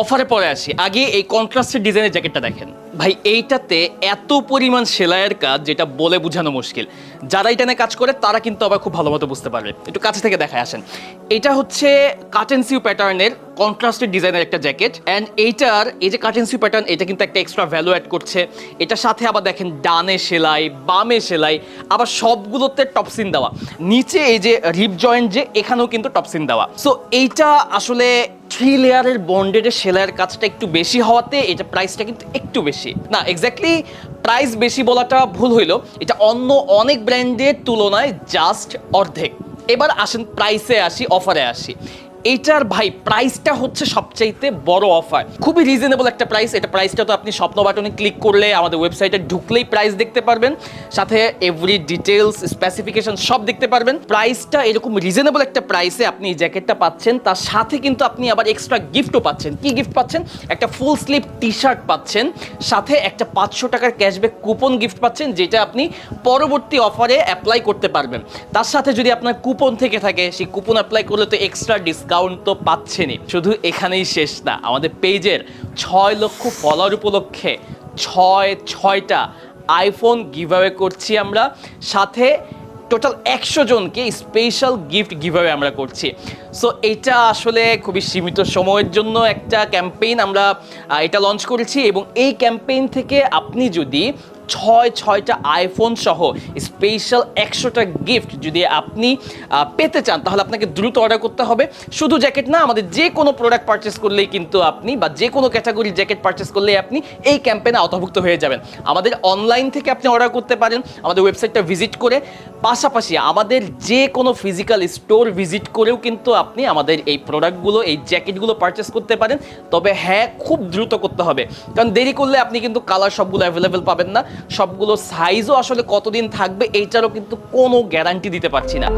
অফারে পরে আসি আগে এই কন্ট্রাস্টের ডিজাইনের জ্যাকেটটা দেখেন। ভাই, এইটাতে এত পরিমাণ সেলাইয়ের কাজ যেটা বলে বোঝানো মুশকিল। যারা এটা নিয়ে কাজ করে, তারা কিন্তু আবার খুব ভালো মতো বুঝতে পারবে। একটু কাছে থেকে দেখায় আসেন। এটা হচ্ছে কাটেন্সিউ প্যাটার্নের কন্ট্রাস্টেড ডিজাইনের একটা জ্যাকেট অ্যান্ড এইটার এই যে কাটেন্সিউ প্যাটার্ন এটা কিন্তু একটা এক্সট্রা ভ্যালু অ্যাড করছে। এটার সাথে আবার দেখেন ডানে সেলাই, বামে সেলাই, আবার সবগুলোতে টপসিন দেওয়া। নিচে এই যে রিপ জয়েন্ট যে, এখানেও কিন্তু টপসিন দেওয়া। সো এইটা আসলে থ্রি লেয়ারের বন্ডেড সেলাইয়ের কাজটা একটু বেশি হওয়াতে এটা প্রাইসটা কিন্তু একটু বেশি। না এক্স্যাক্টলি প্রাইস বেশি বলাটা ভুল হইল। এটা অন্য অনেক ব্র্যান্ডের তুলনায় জাস্ট অর্ধেক। এবার আসেন প্রাইসে আসি অফারে আসি। এইটার ভাই প্রাইসটা হচ্ছে সবচাইতে বড় অফার খুবই রিজনেবল একটা প্রাইস এটা প্রাইসটা তো আপনি স্বপ্ন বাটনে ক্লিক করলে আমাদের ওয়েবসাইটে ঢুকলেই প্রাইস দেখতে পারবেন। সাথে এভরি ডিটেলস স্পেসিফিকেশন সব দেখতে পারবেন। প্রাইসটা এরকম রিজনেবল একটা প্রাইসে আপনি এই জ্যাকেটটা পাচ্ছেন। তার সাথে কিন্তু আপনি আবার এক্সট্রা গিফটও পাচ্ছেন। কি গিফট পাচ্ছেন? একটা ফুল স্লিভ টি শার্ট পাচ্ছেন। সাথে একটা পাঁচশো টাকার ক্যাশব্যাক কুপন গিফট পাচ্ছেন, যেটা আপনি পরবর্তী অফারে অ্যাপ্লাই করতে পারবেন। তার সাথে যদি আপনার কুপন থেকে থাকে, সেই কুপন অ্যাপ্লাই করলে তো এক্সট্রা ডিসকাউন্ট তো পাচ্ছেনই। শুধু এখানেই শেষ না, আমাদের পেজের ছয় লক্ষ ফলোয়ার উপলক্ষে ছয়, ছয়টা আইফোন গিভঅ্যাওয়ে করছি আমরা। সাথে টোটাল একশো জনকে স্পেশাল গিফট গিভঅ্যাওয়ে আমরা করছি। সো এটা আসলে খুবই সীমিত সময়ের জন্য একটা ক্যাম্পেইন আমরা এটা লঞ্চ করেছি এবং এই ক্যাম্পেইন থেকে আপনি যদি ছয়, ছয়টা আইফোন সহ স্পেশাল একশোটা গিফট যদি আপনি পেতে চান, তাহলে আপনাকে দ্রুত অর্ডার করতে হবে। শুধু জ্যাকেট না, আমাদের যে কোনো প্রোডাক্ট পারচেস করলেই কিন্তু আপনি বা যে কোনো ক্যাটাগরি জ্যাকেট পারচেস করলেই আপনি এই ক্যাম্পেনে আওতাভুক্ত হয়ে যাবেন। আমাদের অনলাইন থেকে আপনি অর্ডার করতে পারেন, আমাদের ওয়েবসাইটটা ভিজিট করে। পাশাপাশি আমাদের যে কোনো ফিজিক্যাল স্টোর ভিজিট করেও কিন্তু আপনি আমাদের এই প্রোডাক্টগুলো এই জ্যাকেটগুলো পারচেস করতে পারেন। তবে হ্যাঁ খুব দ্রুত করতে হবে। কারণ দেরি করলে আপনি কিন্তু কালার সবগুলো অ্যাভেলেবেল পাবেন না। সবগুলো সাইজও আসলে কতদিন থাকবে এইটারও কিন্তু কোনো গ্যারান্টি দিতে পারছি না।